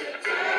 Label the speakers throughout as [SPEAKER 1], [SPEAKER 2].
[SPEAKER 1] today.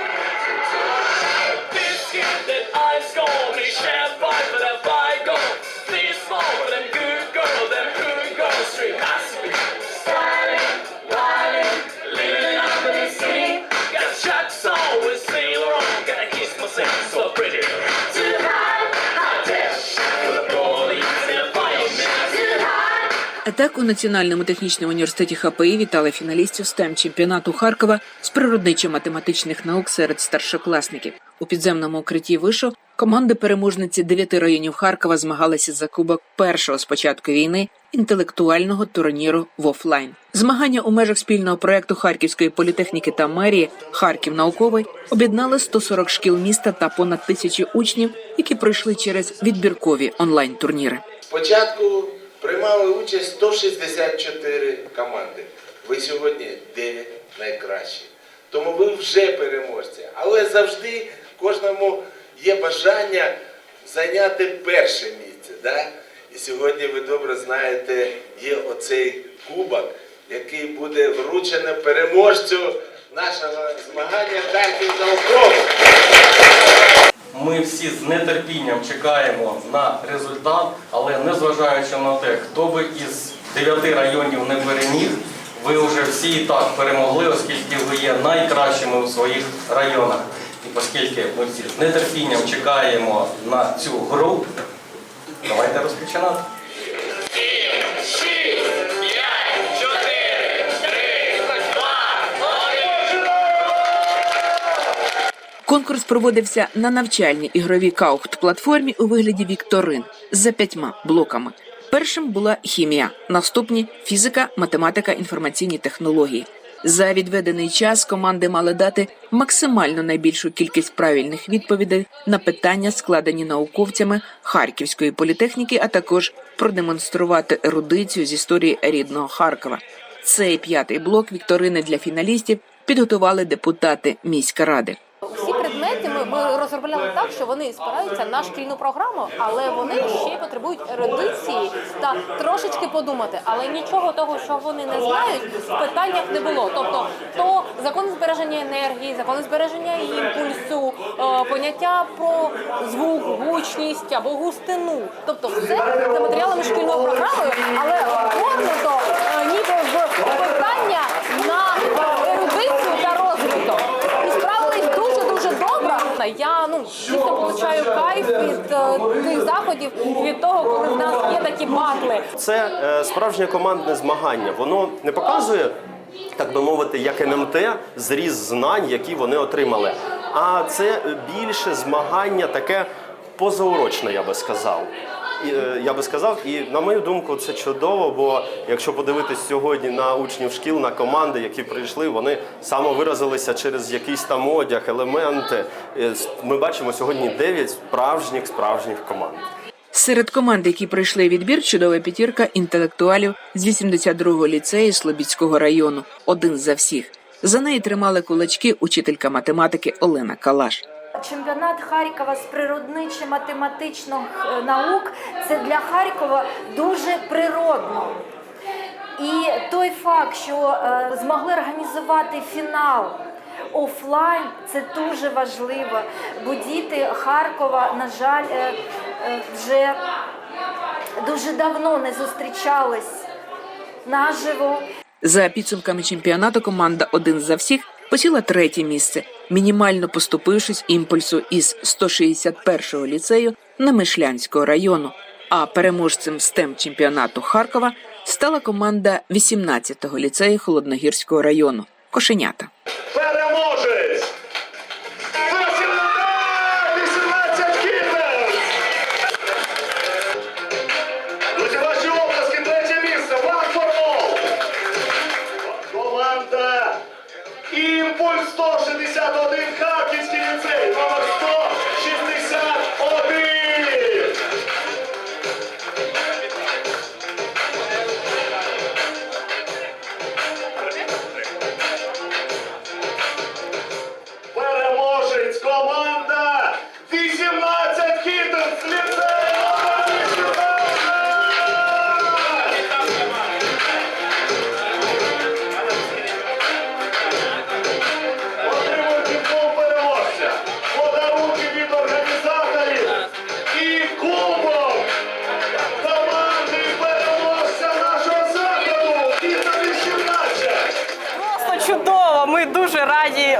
[SPEAKER 1] Так у Національному технічному університеті ХПІ вітали фіналістів STEM чемпіонату Харкова з природничо-математичних наук серед старшокласників. У підземному укритті вишу команди переможниці дев'яти районів Харкова змагалися за кубок першого з початку війни інтелектуального турніру в офлайн. Змагання у межах спільного проекту Харківської політехніки та мерії Харків науковий об'єднали 140 шкіл міста та понад тисячі учнів, які пройшли через відбіркові онлайн турніри.
[SPEAKER 2] Спочатку приймали участь 164 команди. Ви сьогодні 9 найкращих. Тому ви вже переможці. Але завжди кожному є бажання зайняти перше місце. Да? І сьогодні ви добре знаєте, є оцей кубок, який буде вручено переможцю нашого змагання Харків науково.
[SPEAKER 3] Ми всі з нетерпінням чекаємо на результат, але незважаючи на те, хто би із дев'яти районів не переміг, ви вже всі і так перемогли, оскільки ви є найкращими у своїх районах. І оскільки ми всі з нетерпінням чекаємо на цю гру, давайте розпочинати.
[SPEAKER 1] Конкурс проводився на навчальній ігровій каухт-платформі у вигляді вікторин за п'ятьма блоками. Першим була хімія, наступні фізика, математика, інформаційні технології. За відведений час команди мали дати максимально найбільшу кількість правильних відповідей на питання, складені науковцями Харківської політехніки, а також продемонструвати ерудицію з історії рідного Харкова. Цей п'ятий блок вікторини для фіналістів підготували депутати міськради.
[SPEAKER 4] Всі предмети ми, ми розробляли так, що вони спираються на шкільну програму, але вони ще й потребують ерудиції та трошечки подумати. Але нічого того, що вони не знають, в питаннях не було. Тобто, то закон збереження енергії, закон збереження імпульсу, е, поняття про звук, гучність або густину. Тобто, все за матеріалами шкільної програми, але оформлено е, ніби в питання на е, ерудицію та розвиток. І справились дуже дуже добре. Я ну дійсно получаю кайф від е, тих заходів, від того, коли в нас є такі батли.
[SPEAKER 5] Це е, справжнє командне змагання. Воно не показує, так би мовити, як НМТ зріз знань, які вони отримали. А це більше змагання таке позаурочне, я би сказав. Е, Я би сказав, і на мою думку, це чудово, бо якщо подивитись сьогодні на учнів шкіл, на команди, які прийшли, вони самовиразилися через якийсь там одяг, елементи. Е, Ми бачимо сьогодні 9 справжніх справжніх команд.
[SPEAKER 1] Серед команд, які пройшли відбір, чудова п'ятірка інтелектуалів з 82-го ліцею Слобідського району. Один за всіх. За неї тримали кулачки учителька математики Олена Калаш.
[SPEAKER 6] Чемпіонат Харкова з природничо-математичних е, наук це для Харкова дуже природно. І той факт, що е, змогли організувати фінал офлайн, це дуже важливо. Бо діти Харкова, на жаль, е, вже дуже давно не зустрічались наживо.
[SPEAKER 1] За підсумками чемпіонату команда один за всіх посіла третє місце, мінімально поступившись імпульсу із 161-го ліцею Немишлянського району. А переможцем STEM чемпіонату Харкова стала команда 18-го ліцею Холодногірського району Кошенята.
[SPEAKER 7] Переможець! 18 ваші! Команда Імпульс 161, Харківський ліцей, номер 161!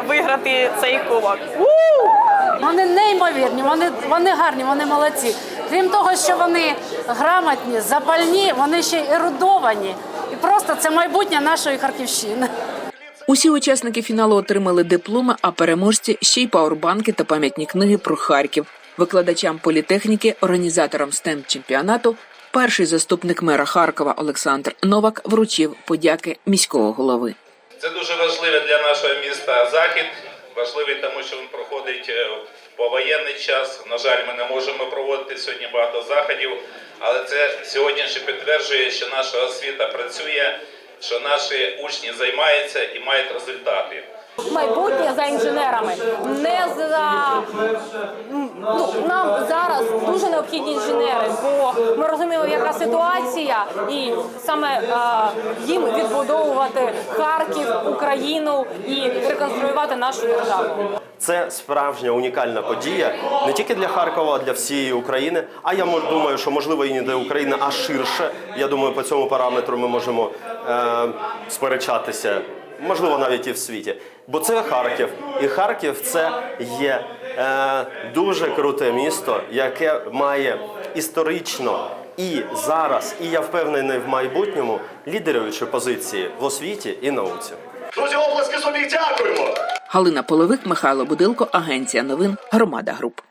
[SPEAKER 8] Виграти цей кубок.
[SPEAKER 9] Вони неймовірні, вони, вони гарні, вони молодці. Крім того, що вони грамотні, запальні, вони ще й ерудовані. І просто це майбутнє нашої Харківщини.
[SPEAKER 1] Усі учасники фіналу отримали дипломи, а переможці ще й пауербанки та пам'ятні книги про Харків. Викладачам політехніки, організаторам стенд чемпіонату, перший заступник мера Харкова Олександр Новак вручив подяки міського голови.
[SPEAKER 10] Це дуже важливий для нашого міста захід. Важливий тому, що він проходить по в повоєнний час. На жаль, ми не можемо проводити сьогодні багато заходів, але це сьогодні ще підтверджує, що наша освіта працює, що наші учні займаються і мають результати.
[SPEAKER 4] Майбутнє за інженерами, не за ну, нам зараз дуже необхідні інженери, бо ми розуміємо, яка ситуація, і саме е, їм відбудовувати Харків, Україну і реконструювати нашу державу.
[SPEAKER 5] Це справжня унікальна подія не тільки для Харкова, а для всієї України. А я думаю, що можливо і не для України, а ширше. Я думаю, по цьому параметру ми можемо е, сперечатися, можливо, навіть і в світі. Бо це Харків, і Харків це є е, дуже круте місто, яке має історично і зараз, і я впевнений в майбутньому лідеруючі позиції в освіті і науці.
[SPEAKER 7] Друзі, оплески собі, дякуємо!
[SPEAKER 1] Галина Половик, Михайло Будилко, Агенція новин, Громада Груп.